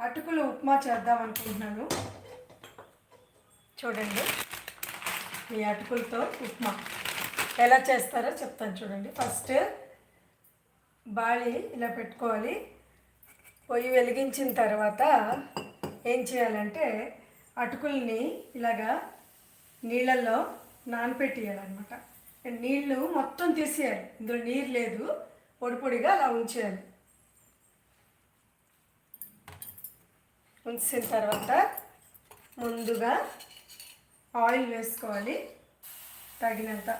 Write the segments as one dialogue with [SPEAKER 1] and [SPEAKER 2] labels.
[SPEAKER 1] అటుకులు ఉప్మా చేద్దాం అనుకుంటున్నాను. చూడండి. ఈ అటుకులతో ఉప్మా ఎలా చేస్తారో చెప్తాను చూడండి. ఫస్ట్ బాళి ఇలా పెట్టుకోవాలి. పొయ్యి వెలిగించిన తర్వాత ఏం చేయాలంటే అటుకుల్ని ఇలాగా నీళ్ళల్లో నానపెట్టేయాలన్నమాట. నీళ్ళు మొత్తం తీసేయాలి. ఇందులో నీరు లేదు. పొడి పొడిగా అలా ఉంచేయాలి. ఉంచిన తర్వాత ముందుగా ఆయిల్ వేసుకోవాలి. తగినంత.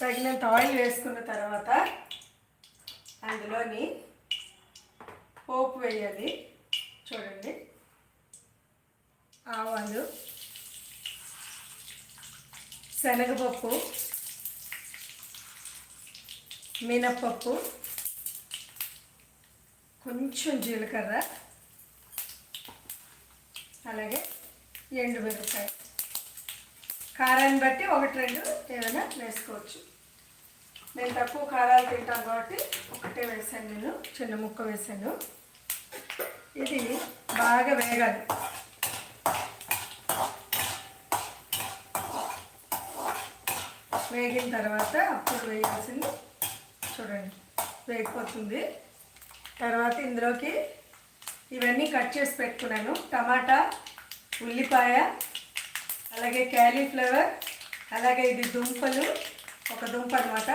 [SPEAKER 1] తగినంత ఆయిల్ వేసుకున్న తర్వాత అందులోని పోపు వేయాలి. చూడండి. ఆవాలు. శనగపప్పు మినప్పప్పు కొంచెం జీలకర్ర అలాగే ఎండుమిరపకాయ. కారాన్ని బట్టి ఒకటి రెండు ఏమైనా వేసుకోవచ్చు. నేను తక్కువ కారాలు తింటాను కాబట్టి ఒకటే వేసాను నేను చిన్న ముక్క వేసాను ఇది బాగా వేగాలి. వేగిన తర్వాత అప్పుడు వేయాల్సింది చూడండి వేగిపోతుంది. తర్వాత ఇందులోకి ఇవన్నీ కట్ చేసి పెట్టుకున్నాను. టమాటా ఉల్లిపాయ అలాగే క్యాలీఫ్లవర్ అలాగే ఇది దుంపలు ఒక దుంప అనమాట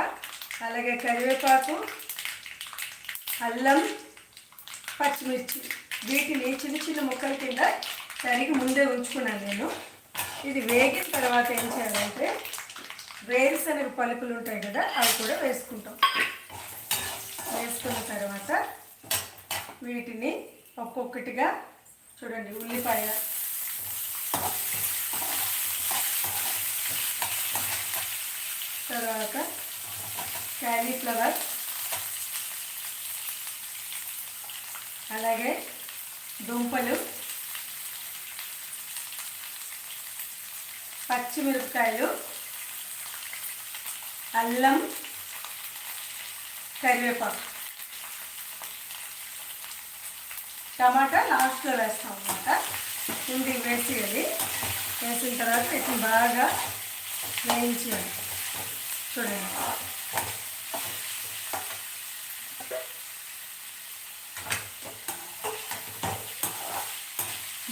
[SPEAKER 1] అలాగే కరివేపాకు అల్లం పచ్చిమిర్చి. వీటిని చిన్న చిన్న ముక్కల కింద తరిగి ముందే ఉంచుకున్నాను నేను. ఇది వేగిన తర్వాత ఏం చేయాలంటే వేరుశనగ పలుకులు ఉంటాయి కదా అవి కూడా వేసుకుంటాం. వేసుకున్న తర్వాత వీటిని ఒక్కొక్కటిగా చూడండి ఉల్లిపాయ. తర్వాత క్యాలీఫ్లవర్. అలాగే దుంపలు. పచ్చిమిరపకాయలు. అల్లం కరివేపాకు. టమాటా లాస్ట్లో వేస్తాం అనమాట ఇంటికి వేసేయాలి. వేసిన తర్వాత వీటిని బాగా వేయించేయాలి. చూడండి.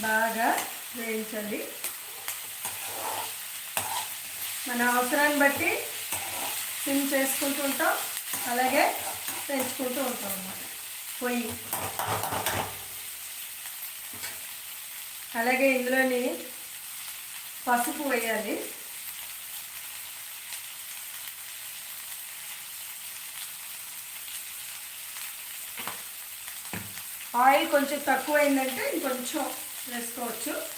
[SPEAKER 1] బాగా వేయించండి మన అవసరాన్ని బట్టి సిమ్ చేసుకుంటూ ఉంటాం. అలాగే పెంచుకుంటూ ఉంటాం అన్నమాట. పొయ్యి. అలాగే ఇందులోని పసుపు వేయాలి. ఆయిల్ కొంచెం తక్కువ అయిందంటే ఇంకొంచెం వేసుకోవచ్చు.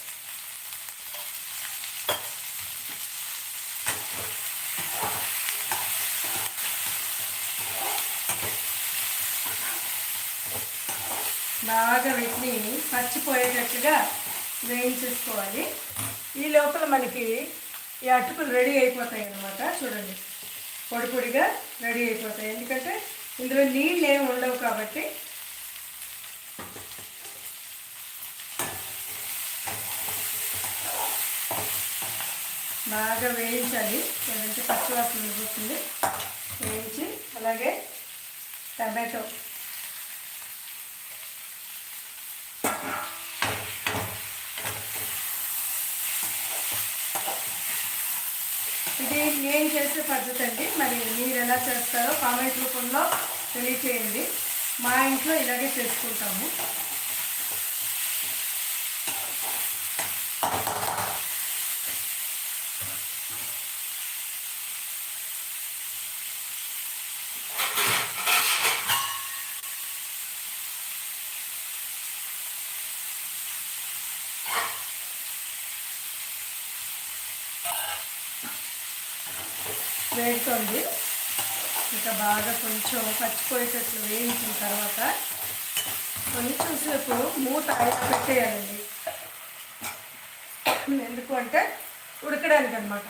[SPEAKER 1] బాగా వీటిని పచ్చిపోయేటట్టుగా వేయించేసుకోవాలి. ఈ లోపల మనకి ఈ అటుకులు రెడీ అయిపోతాయి అన్నమాట. చూడండి. పొడి పొడిగా రెడీ అయిపోతాయి. ఎందుకంటే ఇందులో నీళ్ళు ఏమి ఉండవు కాబట్టి. బాగా వేయించాలి. లేదంటే పచ్చివాసన ఉండిపోతుంది వేయించి అలాగే టమాటో ఇది నేను చేసే పద్ధతి అండి. మరి మీరు ఎలా చేస్తారో కామెంట్ రూపంలో తెలియచేయండి. మా ఇంట్లో ఇలాగే చేసుకుంటాము. వేగుతుంది ఇంకా బాగా కొంచెం పచ్చిపోయేటట్లు వేయించిన తర్వాత కొంచెం సేపు మూత పెట్టేయాలండి. ఎందుకు అంటే ఉడకడానికి అనమాట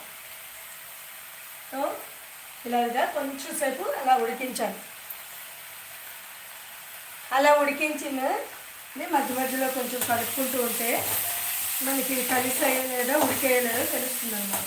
[SPEAKER 1] సో ఇలాగా కొంచెం సేపు అలా ఉడికించాలి. అలా ఉడికించిన మధ్య మధ్యలో కొంచెం కలుపుకుంటూ ఉంటే మనకి కలిసి అయ్యలేదా ఉడికేయలేదో తెలుస్తుంది అన్నమాట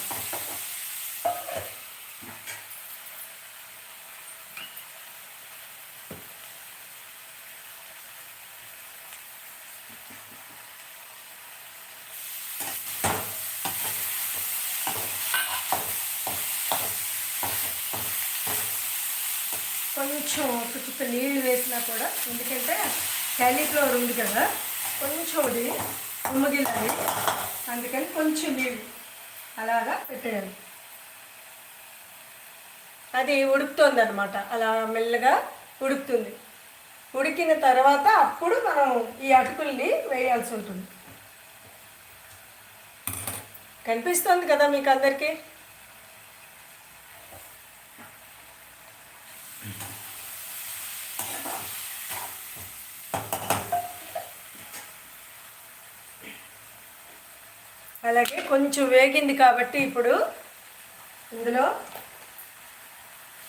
[SPEAKER 1] కొంచెం ఒక చుక్క నీళ్ళు వేసినా కూడా ఎందుకంటే క్యాలీఫ్లవర్ ఉంది కదా కొంచెం అది ఉమ్మగిల్లాలి అందుకని కొంచెం నీళ్ళు అలాగా పెట్టేయాలి. అది ఉడుకుతుంది అనమాట అలా మెల్లగా ఉడుకుతుంది. ఉడికిన తర్వాత అప్పుడు మనం ఈ అటుకుల్ని వేయాల్సి ఉంటుంది. కనిపిస్తుంది కదా మీకు అందరికీ? అలాగే కొంచెం వేగింది కాబట్టి ఇప్పుడు ఇందులో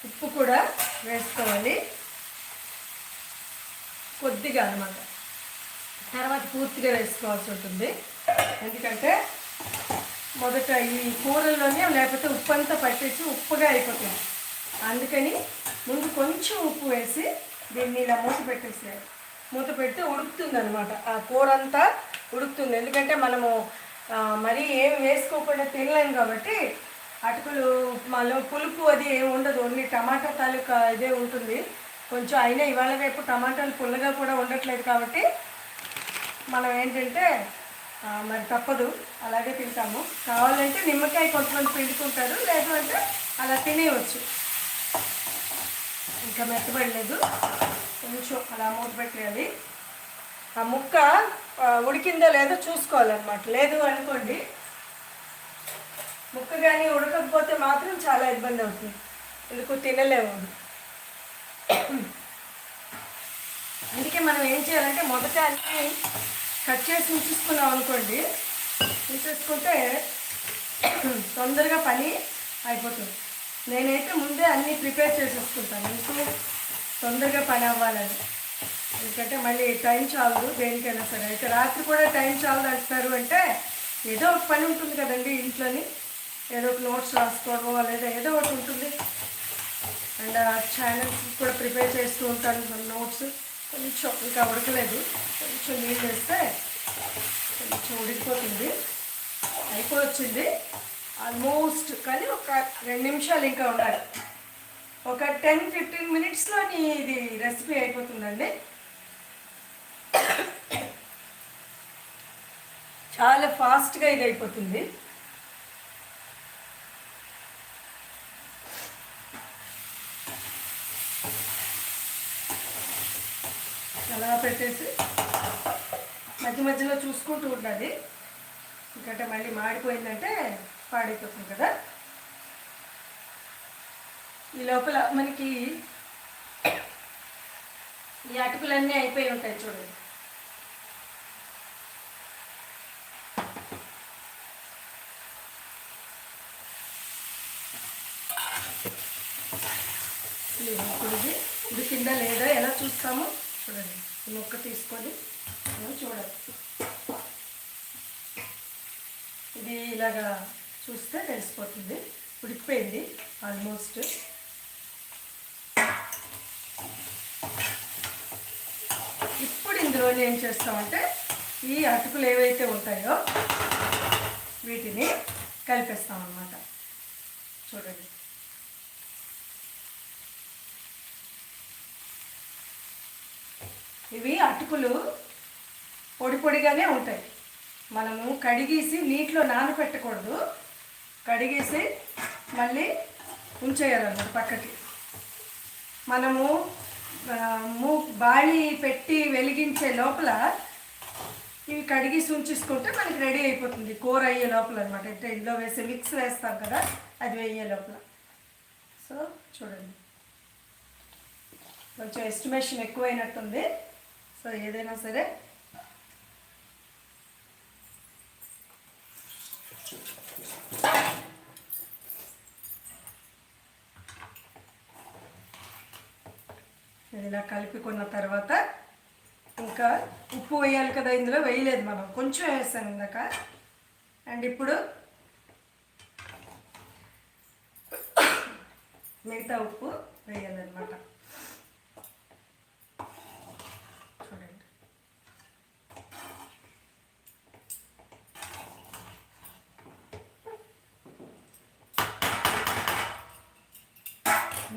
[SPEAKER 1] ఉప్పు కూడా వేసుకోవాలి. కొద్దిగా అనమాట తర్వాత పూర్తిగా వేసుకోవాల్సి ఉంటుంది. ఎందుకంటే మొదట ఈ కూరల్లోనే లేకపోతే ఉప్పు అంతా పట్టేసి ఉప్పుగా అయిపోతుంది. అందుకని ముందు కొంచెం ఉప్పు వేసి దీన్ని ఇలా మూత పెట్టేసేయాలి. మూత పెట్టి ఉడుకుతుంది అనమాట ఆ కూర అంతా ఉడుకుతుంది. ఎందుకంటే మనము మరీ ఏం వేసుకోకుండా తినలేం కాబట్టి అటుకులు ఉప్మాలో పులుపు అది ఏమి ఉండదు. ఓన్లీ టమాటా తాలూకా ఇదే ఉంటుంది. కొంచెం అయినా ఇవాళ రేపు టమాటాలు పుల్లగా కూడా ఉండట్లేదు కాబట్టి మనం ఏంటంటే మరి తప్పదు. అలాగే తింటాము. కావాలంటే నిమ్మకాయ కొంతమంది పిండుకుంటారు. లేదంటే అలా తినేయవచ్చు ఇంకా మెత్తబడలేదు. కొంచెం అలా మూత పెట్టేయాలి. ఆ ముక్క ఉడికిందో లేదో చూసుకోవాలన్నమాట. లేదు అనుకోండి ముక్క కానీ ఉడకకపోతే మాత్రం చాలా ఇబ్బంది అవుతుంది. ఎందుకు తినలేము. అందుకే మనం ఏం చేయాలంటే మొదట అన్ని కట్ చేసి ఉంచేసుకున్నాం అనుకోండి ఉంచేసుకుంటే తొందరగా పని అయిపోతుంది. నేనైతే ముందే అన్నీ ప్రిపేర్ చేసేసుకుంటాను. ఎందుకు? తొందరగా పని అవ్వాలని ఎందుకంటే మళ్ళీ టైం చాలదు దేనికైనా సరే. అయితే రాత్రి కూడా టైం చాలదు అంటున్నారు అంటే ఏదో ఒక పని ఉంటుంది కదండి ఇంట్లోని. ఏదో ఒక నోట్స్ రాసుకోవడం లేదా ఏదో ఒకటి ఉంటుంది. అండ్ ఛానల్స్ కూడా ప్రిపేర్ చేస్తూ ఉంటాను నోట్స్. కొంచెం ఇంకా ఉడకలేదు. కొంచెం నీళ్ళు వేస్తే కొంచెం ఉడికిపోతుంది. అయిపోవచ్చింది. ఆల్మోస్ట్ కానీ ఒక రెండు నిమిషాలు ఇంకా ఉండాలి. ఒక టెన్ ఫిఫ్టీన్ మినిట్స్లోని ఇది రెసిపీ అయిపోతుందండి. చాలా ఫాస్ట్గా ఇది అయిపోతుంది అలా పెట్టేసి మధ్య మధ్యలో చూసుకుంటూ ఉండాలి. ఎందుకంటే మళ్ళీ మాడిపోయిందంటే పాడైపోతుంది కదా. ఈ లోపల మనకి ఈ అటుకులన్నీ అయిపోయి ఉంటాయి చూడండి. ఇది ఉడికిందా లేదా ఎలా చూస్తామో చూడండి. ఈ ముక్క తీసుకొని మనం చూడాలి. ఇది ఇలాగా చూస్తే తెలిసిపోతుంది. ఉడికిపోయింది ఆల్మోస్ట్. ఇప్పుడు ఇందులో ఏం చేస్తామంటే ఈ అటుకులు ఏవైతే ఉంటాయో వీటిని కలిపేస్తామన్నమాట. చూడండి. ఇవి అటుకులు పొడి పొడిగానే ఉంటాయి. మనము కడిగేసి నీటిలో నానబెట్టకూడదు కడిగేసి మళ్ళీ ఉంచేయాలన్నమాట పక్కకి. మనము మూ బాళి పెట్టి వెలిగించే లోపల ఇవి కడిగేసి ఉంచేసుకుంటే మనకి రెడీ అయిపోతుంది. కూర అయ్యే లోపల అనమాట అంటే ఇందులో వేసి మిక్స్ వేస్తాం కదా అది వేయే లోపల. సో చూడండి. కొంచెం ఎస్టిమేషన్ ఎక్కువైనట్టుంది. సో ఏదైనా సరే. ఇలా కలుపుకున్న తర్వాత ఇంకా ఉప్పు వేయాలి కదా ఇందులో వేయలేదు మనం. కొంచెం వేస్తాం ఇందాక. అండ్ ఇప్పుడు మిగతా ఉప్పు.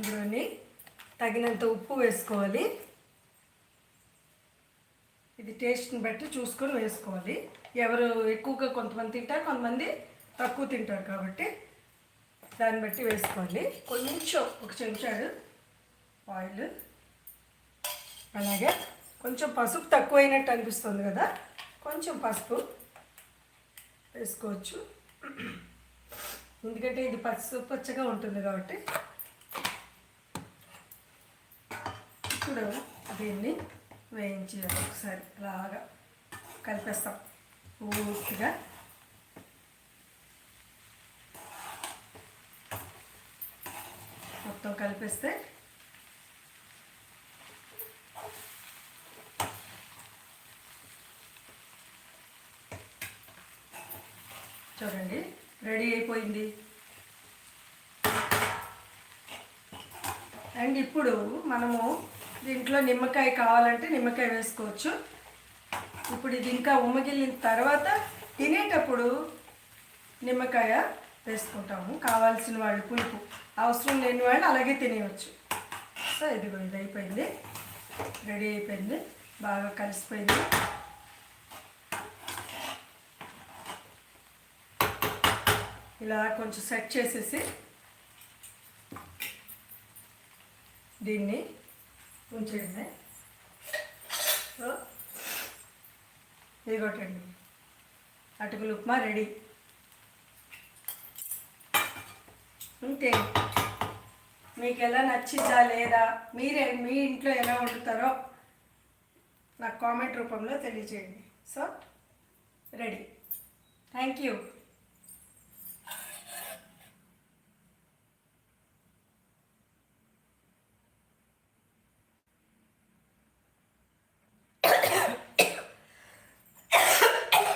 [SPEAKER 1] ఇందులోని తగినంత ఉప్పు వేసుకోవాలి. ఇది టేస్ట్ని బట్టి చూసుకొని వేసుకోవాలి. ఎవరు ఎక్కువగా కొంతమంది తింటారు కొంతమంది తక్కువ తింటారు కాబట్టి దాన్ని బట్టి వేసుకోవాలి. కొంచెం ఒక చెంచాడు ఆయిల్. అలాగే కొంచెం పసుపు తక్కువైనట్టు అనిపిస్తుంది కదా కొంచెం పసుపు వేసుకోవచ్చు. ఎందుకంటే ఇది పసుపు పచ్చగా ఉంటుంది కాబట్టి ఇప్పుడు దీన్ని వేయించేయాలి ఒకసారి బాగా కలిపేస్తాం. పూర్తిగా. మొత్తం కలిపేస్తే చూడండి రెడీ అయిపోయింది. అండ్ ఇప్పుడు మనము దీంట్లో నిమ్మకాయ కావాలంటే నిమ్మకాయ వేసుకోవచ్చు. ఇప్పుడు ఇది ఇంకా ఉమ్మగిల్లిన తర్వాత తినేటప్పుడు నిమ్మకాయ వేసుకుంటాము. కావాల్సిన వాళ్ళు పులుపు అవసరం లేని వాళ్ళు అలాగే తినేయచ్చు. సో ఇదిగో ఇది అయిపోయింది. రెడీ అయిపోయింది. బాగా కలిసిపోయింది. ఇలా కొంచెం సెట్ చేసేసి దీన్ని ఉంచేయండి సో కొట్టండి. అటుకులు ఉప్మా రెడీ. ఇంకే మీకు ఎలా నచ్చిందా లేదా మీరే మీ ఇంట్లో ఎలా వండుతారో నాకు కామెంట్ రూపంలో తెలియజేయండి సో రెడీ. Thank you.